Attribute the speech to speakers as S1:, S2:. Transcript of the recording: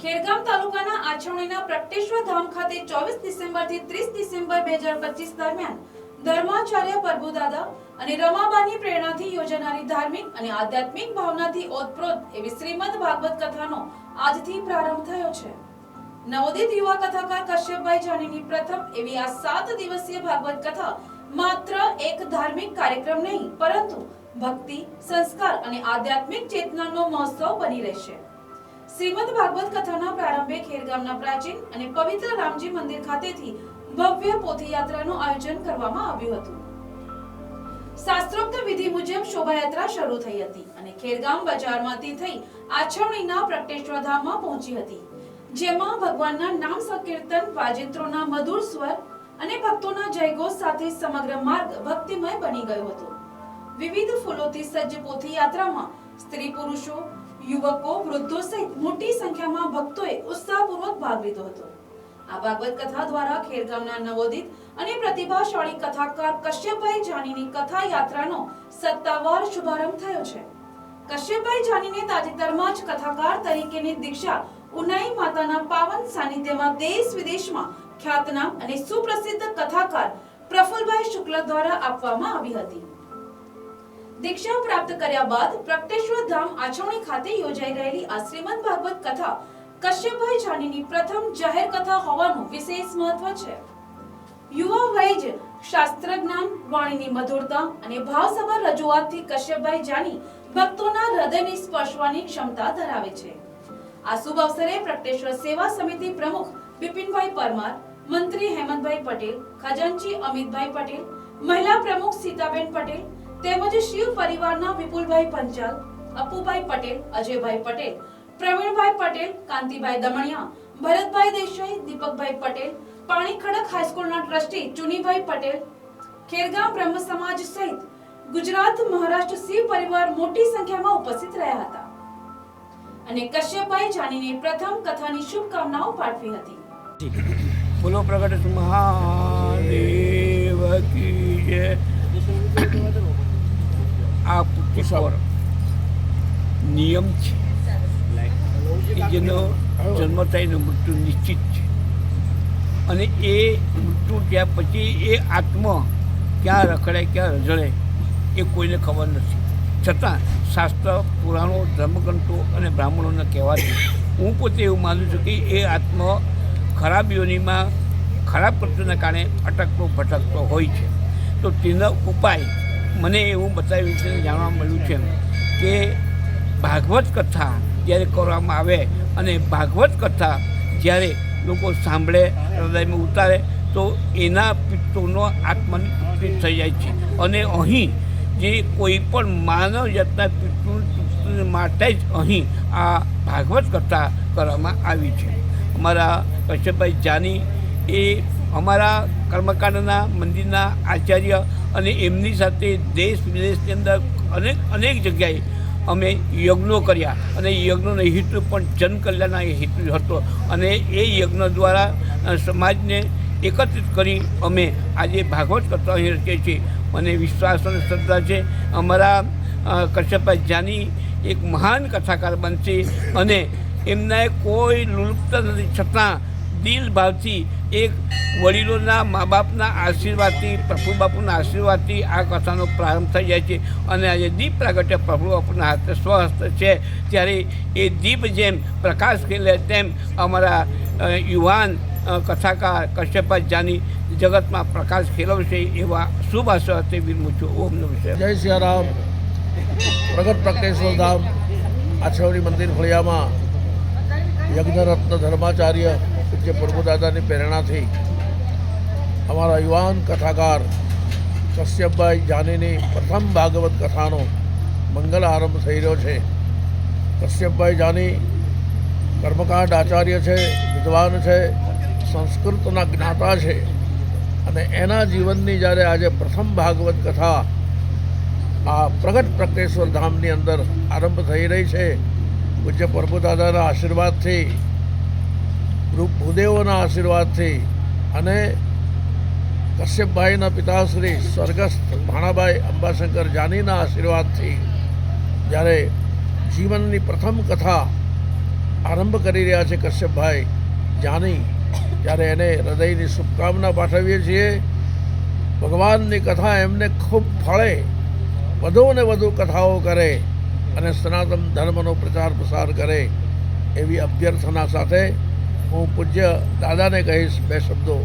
S1: ખેરગામ તાલુકાના આછવણીના પ્રગટેશ્વર ધામ ખાતે ચોવીસ ડિસેમ્બરથી ત્રીસ ડિસેમ્બર બે હજાર પચીસ દરમિયાન ધર્માચાર્ય પ્રભુદાદા અને રમાબાની પ્રેરણાથી યોજાનારી ધાર્મિક અને આધ્યાત્મિક ભાવનાથી ઓતપ્રોત એવી શ્રીમદ ભાગવત કથાનો આજથી પ્રારંભ થયો છે. નવોદિત યુવા કથાકાર કશ્યપભાઈ જાનીની પ્રથમ એવી આ સાત દિવસીય ભાગવત કથા માત્ર એક ધાર્મિક કાર્યક્રમ નહીં, પરંતુ ભક્તિ, સંસ્કાર અને આધ્યાત્મિક ચેતનાનો મહોત્સવ બની રહેશે. શ્રીમદ ભાગવત કથાના પ્રારંભે ખેરગામના પ્રાચીન અને પવિત્ર રામજી મંદિર ખાતેથી ભવ્ય પોથીયાત્રાનું આયોજન કરવામાં આવ્યું હતું. શાસ્ત્રોક્ત વિધિ મુજબ શોભાયાત્રા શરૂ થઈ હતી અને ખેરગામ બજારમાંથી થઈ આછવણીના પ્રગટેશ્વર ધામમાં પહોંચી હતી, જેમાં ભગવાનના નામ સંકીર્તન, વાજિંત્રોના મધુર સ્વર અને ભક્તોના જયઘોષ સાથે સમગ્ર માર્ગ ભક્તિમય બની ગયો હતો. વિવિધ ફૂલોથી સજ્જ પોથી યાત્રામાં સ્ત્રી પુરુષો યુવકો, વૃદ્ધો સહિત મોટી સંખ્યામાં ભક્તોએ ઉત્સાહપૂર્વક ભાગ લીધો હતો. આ ભાગવત કથા દ્વારા ખેરગામના નવોદિત અને પ્રતિભાશાળી કથાકાર કશ્યપભાઈ જાનીની કથા યાત્રાનો સત્તાવાર શુભારંભ થયો છે. કશ્યપભાઈ જાનીને તાજેતરમાં જ કથાકાર તરીકેની દીક્ષા ઉનાઈ માતાના પાવન સાનિધ્યમાં દેશ વિદેશમાં ખ્યાતનામ અને સુપ્રસિદ્ધ કથાકાર પ્રફુલભાઈ શુક્લ દ્વારા આપવામાં આવી હતી. દીક્ષા પ્રાપ્ત કર્યા બાદ પ્રગટેશ્વર ધામ આછવણી ખાતે યોજાઈ રહેલી આ શ્રીમદ ભાગવત કથા કશ્યપભાઈ જાનીની પ્રથમ જાહેર કથા હોવાનું વિશેષ મહત્વ છે. યુવા વય શાસ્ત્ર જ્ઞાન, વાણીની મધુરતા અને ભાવસભર રજૂઆતથી કશ્યપભાઈ જાની ભક્તોના હૃદયને સ્પર્શવાની ક્ષમતા ધરાવે છે. આ શુભ અવસરે પ્રગટેશ્વર સેવા સમિતિ પ્રમુખ બિપિનભાઈ પરમાર, મંત્રી હેમંતભાઈ પટેલ, ખજાનચી અમિતભાઈ પટેલ, મહિલા પ્રમુખ સીતાબેન પટેલ તેમજ શિવ પરિવારના વિપુલભાઈ પંચાલ, અપુભાઈ પટેલ, અજયભાઈ પટેલ, પ્રવીણભાઈ પટેલ, કાંતિભાઈ દમણિયા, ભરતભાઈ દેસાઈ, દીપકભાઈ પટેલ પાણી ખડક હાઈસ્કૂલના ટ્રસ્ટી ચુનીભાઈ પટેલ, ખેરગામ બ્રહ્મ સમાજ સહિત ગુજરાત મહારાષ્ટ્ર શિવ પરિવાર મોટી સંખ્યામાં ઉપસ્થિત રહ્યા હતા. અને કશ્યપભાઈ જાનીને પ્રથમ કથાની શુભકામનાઓ પાઠવી હતી.
S2: બોલો પ્રગટ મહાદેવ આ નિયમ છે કે જેનો જન્મ થાય ને મૃત્યુ નિશ્ચિત છે. અને એ મૃત્યુ ત્યાં પછી એ આત્મા ક્યાં રખડે ક્યાં રઝળે એ કોઈને ખબર નથી. છતાં શાસ્ત્ર, પુરાણો, ધર્મગ્રંથો અને બ્રાહ્મણોને કહેવાથી હું પોતે એવું માનું છું કે એ આત્મા ખરાબ યોનિમાં ખરાબ પ્રત્યેના કારણે અટકતો, ભટકતો હોય છે. તો તેનો ઉપાય મને એવું બતાવ્યું છે, જાણવા મળ્યું છે કે ભાગવત કથા જ્યારે કરવામાં આવે અને ભાગવત કથા જ્યારે લોકો સાંભળે, હૃદયમાં ઉતારે, તો એના પિત્તોનો આત્મન થઈ જાય છે. અને અહીં જે કોઈ પણ માનવ જાતના પિતૃ માટે જ અહીં આ ભાગવત કથા કરવામાં આવી છે. અમારા કશ્યપભાઈ જાની એ અમારા કર્મકાંડના, મંદિરના આચાર્ય અને એમની સાથે દેશ વિદેશની અંદર અનેક અનેક જગ્યાએ અમે યજ્ઞો કર્યા. અને યજ્ઞનો હેતુ પણ જનકલ્યાણના હેતુ હતો. અને એ યજ્ઞ દ્વારા સમાજને એકત્રિત કરી અમે આજે ભાગવત કરતા અહીં રચીએ છીએ. મને વિશ્વાસ અને શ્રદ્ધા છે. અમારા કશ્યપભાઈ જાની એક મહાન કથાકાર બનશે. અને એમને કોઈ લુપ્ત નથી. છતાં દિલ ભાવથી એક વડીલોના મા બાપના આશીર્વાદથી, પ્રભુ બાપુના આશીર્વાદથી આ કથાનો પ્રારંભ થઈ જાય છે. અને આજે દીપ પ્રાગટ્ય પ્રભુ બાપુના હાથે સ્વહસ્ત છે. ત્યારે એ દીપ જેમ પ્રકાશ ખીલે તેમ અમારા યુવાન કથાકાર કશ્યપા જાની જગતમાં પ્રકાશ ખેલવશે એવા શુભ આશા તે વિરમું ઓમ નમઃ શિવાય.
S3: જય સિયારામ. પ્રગટ પ્રકટેશ્વર ધામ આછવડી મંદિર ફળિયામાં યજ્ઞરત્ન ધર્માચાર્ય પૂજ્ય પ્રભુદાદાની પ્રેરણાથી અમારા યુવાન કથાકાર કશ્યપભાઈ જાનીની પ્રથમ ભાગવત કથાનો મંગલ આરંભ થઈ રહ્યો છે. કશ્યપભાઈ જાની કર્મકાંડ આચાર્ય છે, વિદ્વાન છે, સંસ્કૃતના જ્ઞાતા છે અને એના જીવનની જ્યારે આજે પ્રથમ ભાગવત કથા આ પ્રગટ પ્રકેશ્વર ધામની અંદર આરંભ થઈ રહી છે, પૂજ્ય પ્રભુદાદાના આશીર્વાદથી ભૂદેવોના આશીર્વાદથી અને કશ્યપભાઈના પિતાશ્રી સ્વર્ગસ્થ ભાણાભાઈ અંબાશંકર જાનીના આશીર્વાદથી જ્યારે જીવનની પ્રથમ કથા આરંભ કરી રહ્યા છે કશ્યપભાઈ જાની, ત્યારે એને હૃદયની શુભકામના પાઠવીએ છીએ. ભગવાનની કથા એમને ખૂબ ફળે, વધુ ને વધુ કથાઓ કરે અને સનાતન ધર્મનો પ્રચાર પ્રસાર કરે એવી અભ્યર્થના સાથે હું પૂજ્ય દાદાને કહીશ બે શબ્દો.